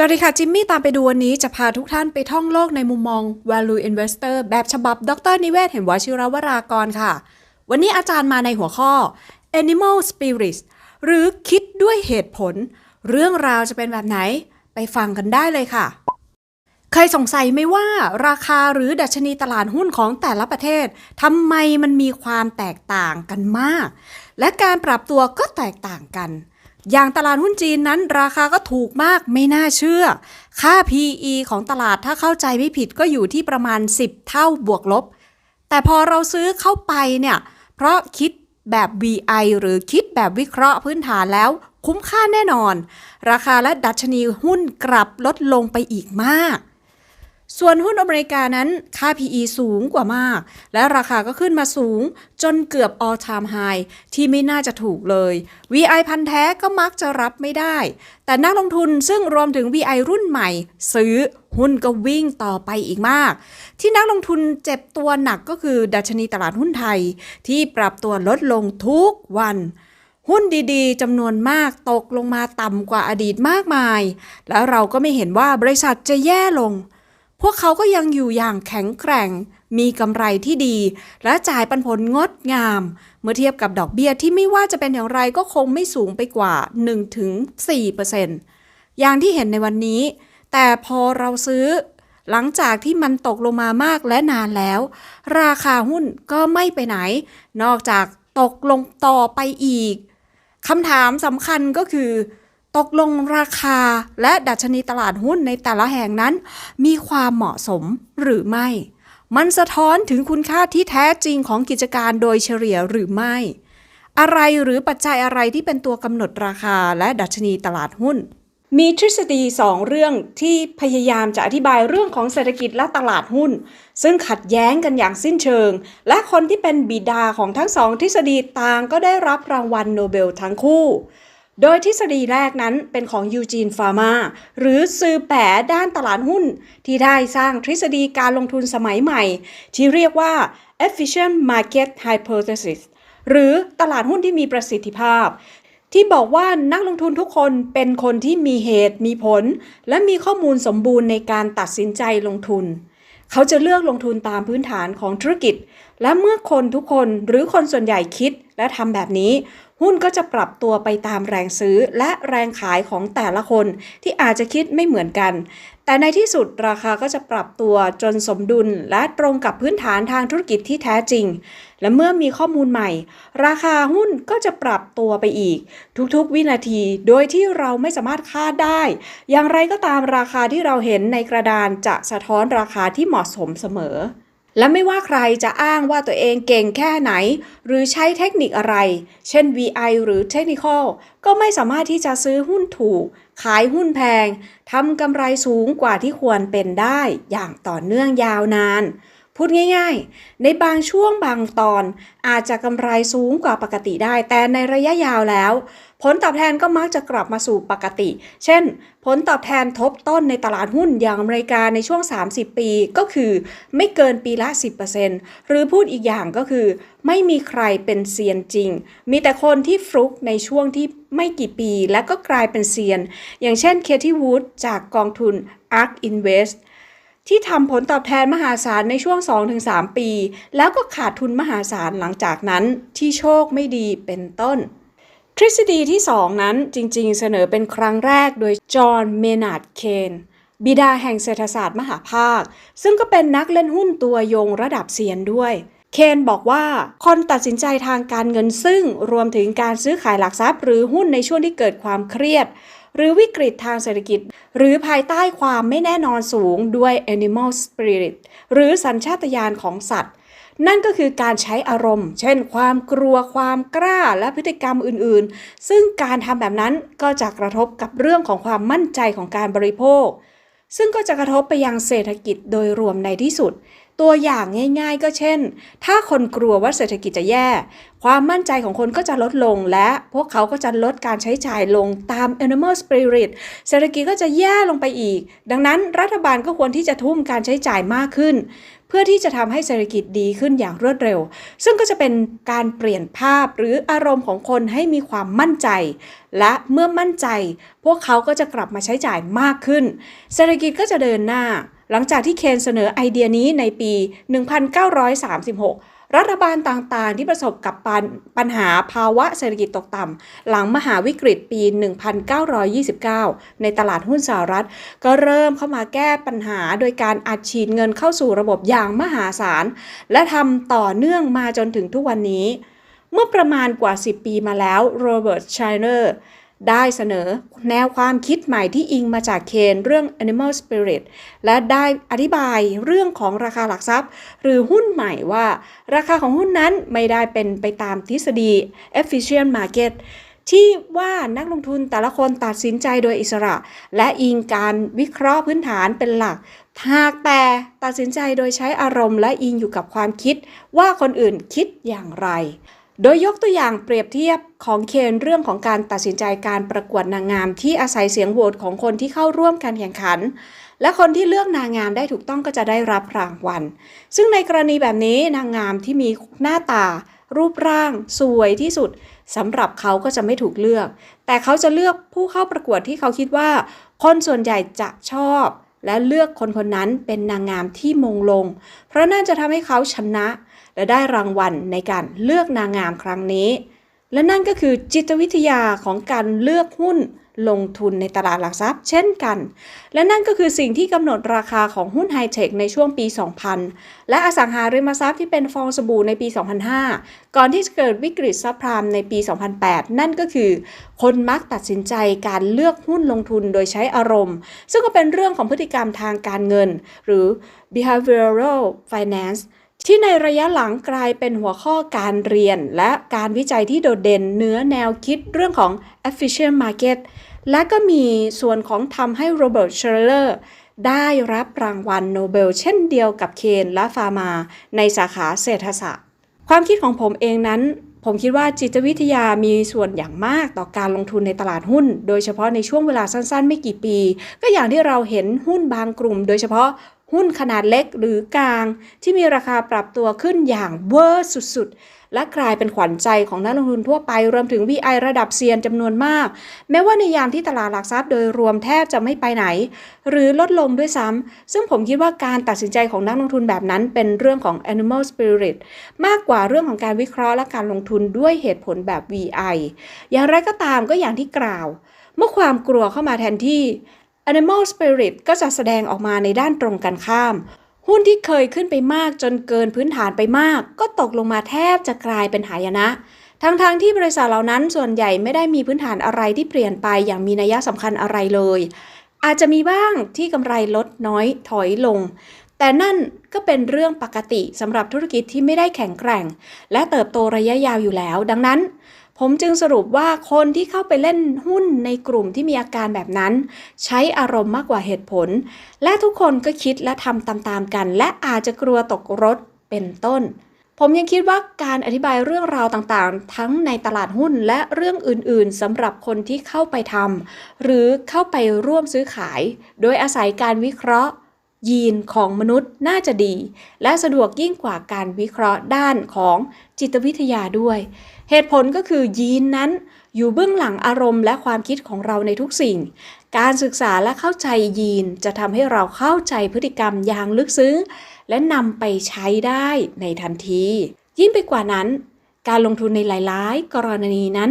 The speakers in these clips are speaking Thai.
สวัสดีค่ะ จิมมี่ตามไปดูวันนี้จะพาทุกท่านไปท่องโลกในมุมมอง value investor แบบฉบับ ดรนิเวศเห็นวชิรวรากรค่ะ วันนี้อาจารย์มาในหัวข้อ animal spirits หรือคิดด้วยเหตุผล เรื่องราวจะเป็นแบบไหนไปฟังกันได้เลยค่ะ เคยสงสัยไหมว่าราคาหรือดัชนีตลาดหุ้นของแต่ละประเทศทำไมมันมีความแตกต่างกันมาก และการปรับตัวก็แตกต่างกัน อย่างตลาดหุ้นจีนนั้นราคาก็ถูกมากไม่น่าเชื่อ ค่า PE ของตลาดถ้าเข้าใจไม่ผิดก็อยู่ที่ประมาณ 10 เท่าบวกลบ แต่พอเราซื้อเข้าไปเนี่ย เพราะคิดแบบ VI หรือคิดแบบวิเคราะห์พื้นฐานแล้ว คุ้มค่าแน่นอน ราคาและดัชนีหุ้นกลับลดลงไปอีกมาก ส่วนหุ้นอเมริกานั้นค่า PE สูงกว่ามาก และราคาก็ขึ้นมาสูงจนเกือบ all time high ที่ไม่น่าจะถูกเลย VI พันแท้ก็มักจะรับไม่ได้ แต่นักลงทุนซึ่งรวมถึง VI รุ่นใหม่ ซื้อหุ้นก็วิ่งต่อไปอีกมาก ที่นักลงทุนเจ็บตัวหนักก็คือดัชนีตลาดหุ้นไทย ที่ปรับตัวลดลงทุกวันหุ้นดีๆจำนวนมากตกลงมาต่ำกว่าอดีตมากมาย แล้วเราก็ไม่เห็นว่าบริษัทจะแย่ลง พวกเขาก็ยังอยู่อย่างแข็งแกร่ง มีกำไรที่ดี และจ่ายปันผลงดงาม เมื่อเทียบกับดอกเบี้ยที่ไม่ว่าจะเป็นอย่างไรก็คงไม่สูงไปกว่า 1-4%อย่างที่เห็นในวันนี้ แต่พอเราซื้อ หลังจากที่มันตกลงมามากและนานแล้ว ราคาหุ้นก็ไม่ไปไหน นอกจากตกลงต่อไปอีกคำถามสำคัญก็คือ ตกลงราคาและดัชนีตลาดหุ้นในแต่ละแห่งนั้น มีความเหมาะสมหรือไม่ มันสะท้อนถึงคุณค่าที่แท้จริงของกิจการโดยเฉลี่ยหรือไม่ อะไรหรือปัจจัยอะไรที่เป็นตัวกำหนดราคาและดัชนีตลาดหุ้น มีทฤษฎีสองเรื่องที่พยายามจะอธิบายเรื่องของเศรษฐกิจและตลาดหุ้น ซึ่งขัดแย้งกันอย่างสิ้นเชิง และคนที่เป็นบิดาของทั้งสองทฤษฎีต่างก็ได้รับรางวัลโนเบลทั้งคู่ โดยทฤษฎีแรกนั้นเป็นของยูจีนฟาร์มาหรือซือแปะด้านตลาดหุ้น ที่ได้สร้างทฤษฎีการลงทุนสมัยใหม่ ที่เรียกว่า efficient market hypothesis หรือตลาดหุ้นที่มีประสิทธิภาพ ที่บอกว่านักลงทุนทุกคนเป็นคนที่มีเหตุมีผล และมีข้อมูลสมบูรณ์ในการตัดสินใจลงทุน เขาจะเลือกลงทุนตามพื้นฐานของธุรกิจ และเมื่อคนทุกคนหรือคนส่วนใหญ่คิดและทำแบบนี้ หุ้นก็จะปรับตัวไปตามแรงซื้อและแรงขายของแต่ละคนที่อาจจะคิดไม่เหมือนกัน แต่ในที่สุดราคาก็จะปรับตัวจนสมดุลและตรงกับพื้นฐานทางธุรกิจที่แท้จริง และเมื่อมีข้อมูลใหม่ ราคาหุ้นก็จะปรับตัวไปอีก ทุกๆ วินาที โดยที่เราไม่สามารถคาดได้ อย่างไรก็ตามราคาที่เราเห็นในกระดานจะสะท้อนราคาที่เหมาะสมเสมอ และไม่ว่าใครจะอ้างว่าตัวเองเก่งแค่ไหน หรือใช้เทคนิคอะไร เช่น VI หรือ Technical ก็ไม่สามารถที่จะซื้อหุ้นถูก ขายหุ้นแพงทำกำไรสูงกว่าที่ควรเป็นได้อย่างต่อเนื่องยาวนาน พูดง่ายๆ ในบางช่วงบางตอนอาจจะกำไรสูงกว่าปกติได้ แต่ในระยะยาวแล้ว ผลตอบแทนก็มักจะกลับมาสู่ปกติ เช่น ผลตอบแทนทบต้นในตลาดหุ้นอย่างอเมริกาในช่วง 30 ปีก็คือไม่เกินปีละ 10%หรือพูดอีกอย่างก็คือ ไม่มีใครเป็นเซียนจริง มีแต่คนที่ฟลุกในช่วงที่ไม่กี่ปีแล้วก็กลายเป็นเซียน อย่างเช่นเคที่วูดจากกองทุน ARK Invest ที่ทำผลตอบแทนมหาศาลในช่วง 2-3 ปี แล้วก็ขาดทุนมหาศาลหลังจากนั้นที่โชคไม่ดีเป็นต้น ทฤษฎีที่ 2 นั้นจริงๆ เสนอเป็นครั้งแรกโดยจอห์น เมนาร์ด เคน บิดาแห่งเศรษฐศาสตร์มหาภาค ซึ่งก็เป็นนักเล่นหุ้นตัวยงระดับเซียนด้วย เคนบอกว่าคนตัดสินใจทางการเงินซึ่งรวมถึงการซื้อขายหลักทรัพย์หรือหุ้นในช่วงที่เกิดความเครียด หรือวิกฤตทางเศรษฐกิจ หรือภายใต้ความไม่แน่นอนสูงด้วย animal spirit หรือสัญชาตญาณของสัตว์ นั่นก็คือการใช้อารมณ์ เช่น ความกลัวความกล้าและพฤติกรรมอื่นๆ ซึ่งการทำแบบนั้นก็จะกระทบกับเรื่องของความมั่นใจของการบริโภค ซึ่งก็จะกระทบไปยังเศรษฐกิจโดยรวมในที่สุด ตัวอย่างง่าย ๆ ก็เช่น ถ้าคนกลัวว่าเศรษฐกิจจะแย่ ความมั่นใจของคนก็จะลดลง และพวกเขาก็จะลดการใช้จ่ายลงตาม animal spirit เศรษฐกิจก็จะแย่ลงไปอีก ดังนั้นรัฐบาลก็ควรที่จะทุ่มการใช้จ่ายมากขึ้น เพื่อที่จะทำให้เศรษฐกิจดีขึ้นอย่างรวดเร็ว ซึ่งก็จะเป็นการเปลี่ยนภาพหรืออารมณ์ของคนให้มีความมั่นใจ และเมื่อมั่นใจ พวกเขาก็จะกลับมาใช้จ่ายมากขึ้น เศรษฐกิจก็จะเดินหน้า หลังจากที่เคนเสนอไอเดียนี้ในปี 1936 รัฐบาลต่างๆ ที่ประสบกับปัญปัญหาภาวะเศรษฐกิจตกต่ำหลังมหาวิกฤตปี 1929 ในตลาดหุ้นสหรัฐ ก็เริ่มเข้ามาแก้ปัญหาโดยการอัดฉีดเงินเข้าสู่ระบบอย่างมหาศาล และทำต่อเนื่องมาจนถึงทุกวันนี้ เมื่อประมาณกว่า 10 ปีมาแล้วโรเบิร์ตชัยเนอร์ ได้เสนอแนวความคิดใหม่ที่อิงมาจากเคนเรื่อง Animal Spirit และได้อธิบายเรื่องของราคาหลักทรัพย์ หรือหุ้นใหม่ว่า ราคาของหุ้นนั้นไม่ได้เป็นไปตามทฤษฎี efficient market ที่ว่านักลงทุนแต่ละคนตัดสินใจโดยอิสระ และอิงการวิเคราะห์พื้นฐานเป็นหลัก หากแต่ตัดสินใจโดยใช้อารมณ์และอิงอยู่กับความคิดว่าคนอื่นคิดอย่างไร โดยยกตัวอย่างเปรียบเทียบของเคนเรื่องของการตัดสินใจการประกวดนางงาม ที่อาศัยเสียงโหวตของคนที่เข้าร่วมการแข่งขัน และคนที่เลือกนางงามได้ถูกต้องก็จะได้รับรางวัล ซึ่งในกรณีแบบนี้นางงามที่มีหน้าตา รูปร่าง สวยที่สุดสำหรับเขาก็จะไม่ถูกเลือก แต่เขาจะเลือกผู้เข้าประกวดที่เขาคิดว่า คนส่วนใหญ่จะชอบและเลือกคนคนนั้นเป็นนางงามที่มงลง เพราะนั่นจะทำให้เขาชนะ และได้รางวัลในการเลือกนางงามครั้งนี้ และนั่นก็คือจิตวิทยาของการเลือกหุ้นลงทุนในตลาดหลักทรัพย์เช่นกัน และนั่นก็คือสิ่งที่กำหนดราคาของหุ้นไฮเทคในช่วงปี 2000 และอสังหาริมทรัพย์ที่เป็นฟองสบู่ในปี 2005 ก่อนที่จะเกิดวิกฤตซับพรามในปี 2008 นั่นก็คือ คนมักตัดสินใจการเลือกหุ้นลงทุนโดยใช้อารมณ์ ซึ่งก็เป็นเรื่องของพฤติกรรมทางการเงิน หรือ behavioral finance ที่ในระยะหลังกลายเป็นหัวข้อการเรียน และการวิจัยที่โดดเด่นเนื้อแนวคิดเรื่องของ efficient market และก็มีส่วนของทำให้โรเบิร์ตเชลเลอร์ได้รับรางวัลโนเบลเช่นเดียวกับเคนและฟาร์มา ในสาขาเศรษฐศาสตร์ ความคิดของผมเองนั้น ผมคิดว่าจิตวิทยามีส่วนอย่างมากต่อการลงทุนในตลาดหุ้น โดยเฉพาะในช่วงเวลาสั้นๆ ไม่กี่ปี ก็อย่างที่เราเห็นหุ้นบางกลุ่ม โดยเฉพาะ หุ้นขนาดเล็กหรือกลาง ที่มีราคาปรับตัวขึ้นอย่างเวอร์สุดๆ และกลายเป็นขวัญใจของนักลงทุนทั่วไป รวมถึง VI ระดับเซียนจำนวนมาก แม้ว่าในยามที่ตลาดหลักทรัพย์โดยรวมแทบจะไม่ไปไหน หรือลดลงด้วยซ้ำ ซึ่งผมคิดว่าการตัดสินใจของนักลงทุนแบบนั้นเป็นเรื่องของ animal spirit มากกว่าเรื่องของการวิเคราะห์และการลงทุนด้วยเหตุผลแบบ VI อย่างไรก็ตามก็อย่างที่กล่าว เมื่อความกลัวเข้ามาแทนที่ Animal Spirit ก็จะแสดงออกมาในด้านตรงกันข้าม หุ้นที่เคยขึ้นไปมากจนเกินพื้นฐานไปมาก ก็ตกลงมาแทบจะกลายเป็นหายนะ ทั้งๆทที่บริษัทเหล่านั้นส่วนใหญ่ไม่ได้มีพื้นฐานอะไรที่เปลี่ยนไปอย่างมีนัยสำคัญอะไรเลย อาจจะมีบ้างที่กำไรลดน้อยถอยลง แต่นั่นก็เป็นเรื่องปกติสำหรับธุรกิจที่ไม่ได้แข็งแกร่ง และเติบโตระยะยาวอยู่แล้ว ดังนั้น ผมจึงสรุปว่าคนที่เข้าไปเล่นหุ้นในกลุ่มที่มีอาการแบบนั้น ใช้อารมณ์มากกว่าเหตุผล และทุกคนก็คิดและทำตามๆกัน และอาจจะกลัวตกรถเป็นต้น ผมยังคิดว่าการอธิบายเรื่องราวต่างๆ ทั้งในตลาดหุ้นและเรื่องอื่นๆสำหรับคนที่เข้าไปทำหรือเข้าไปร่วมซื้อขาย โดยอาศัยการวิเคราะห์ ยีนของมนุษย์น่าจะดี และสะดวกยิ่งกว่าการวิเคราะห์ด้านของจิตวิทยาด้วย เหตุผลก็คือยีนนั้นอยู่เบื้องหลังอารมณ์และความคิดของเราในทุกสิ่ง การศึกษาและเข้าใจยีนจะทำให้เราเข้าใจพฤติกรรมอย่างลึกซึ้ง และนำไปใช้ได้ในทันที ยิ่งไปกว่านั้น การลงทุนในหลายๆ กรณีนั้น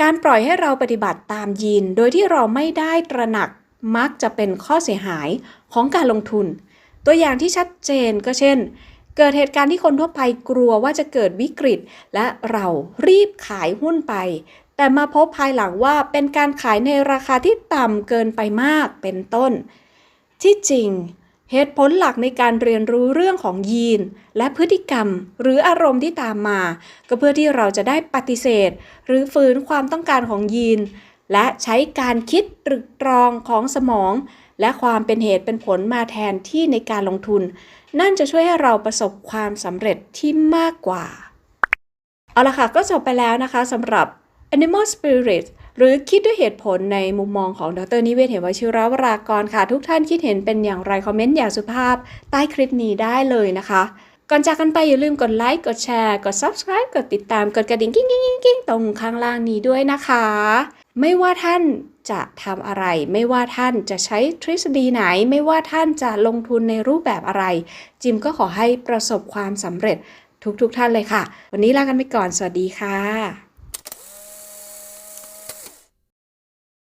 การปล่อยให้เราปฏิบัติตามยีนโดยที่เราไม่ได้ตระหนัก มักจะเป็นข้อเสียหายของการลงทุน ตัวอย่างที่ชัดเจนก็เช่น เกิดเหตุการณ์ที่คนทั่วไปกลัวว่าจะเกิดวิกฤต และเรารีบขายหุ้นไป แต่มาพบภายหลังว่าเป็นการขายในราคาที่ต่ำเกินไปมากเป็นต้น ที่จริงเหตุผลหลักในการเรียนรู้เรื่องของยีน และพฤติกรรม หรืออารมณ์ที่ตามมา ก็เพื่อที่เราจะได้ปฏิเสธ หรือฝืนความต้องการของยีน และใช้การคิดตรึกตรองของสมอง และความเป็นเหตุเป็นผลมาแทนที่ในการลงทุน นั่นจะช่วยให้เราประสบความสำเร็จที่มากกว่า เอาละค่ะ ก็จบไปแล้วนะคะสำหรับ Animal Spirit หรือคิดด้วยเหตุผลในมุมมองของดรนิเวศเหมวชิราวรากรค่ะ ทุกท่านคิดเห็นเป็นอย่างไร คอมเมนต์อย่างสุภาพใต้คลิปนี้ได้เลยนะคะ ก่อนจากกันไปอย่าลืมกดไลค์กดแชร์กด Subscribe กดติดตามกดกระดิ่งกิ้งกิ้งกิ้งกิ้งตรงข้างล่างนี้ด้วยนะคะ ไม่ว่าท่านจะทำอะไร ไม่ว่าท่านจะใช้ทฤษฎีไหน ไม่ว่าท่านจะลงทุนในรูปแบบอะไร จิมก็ขอให้ประสบความสำเร็จทุกๆทท่านเลยค่ะ วันนี้ลากันไปก่อนสวัสดีค่ะ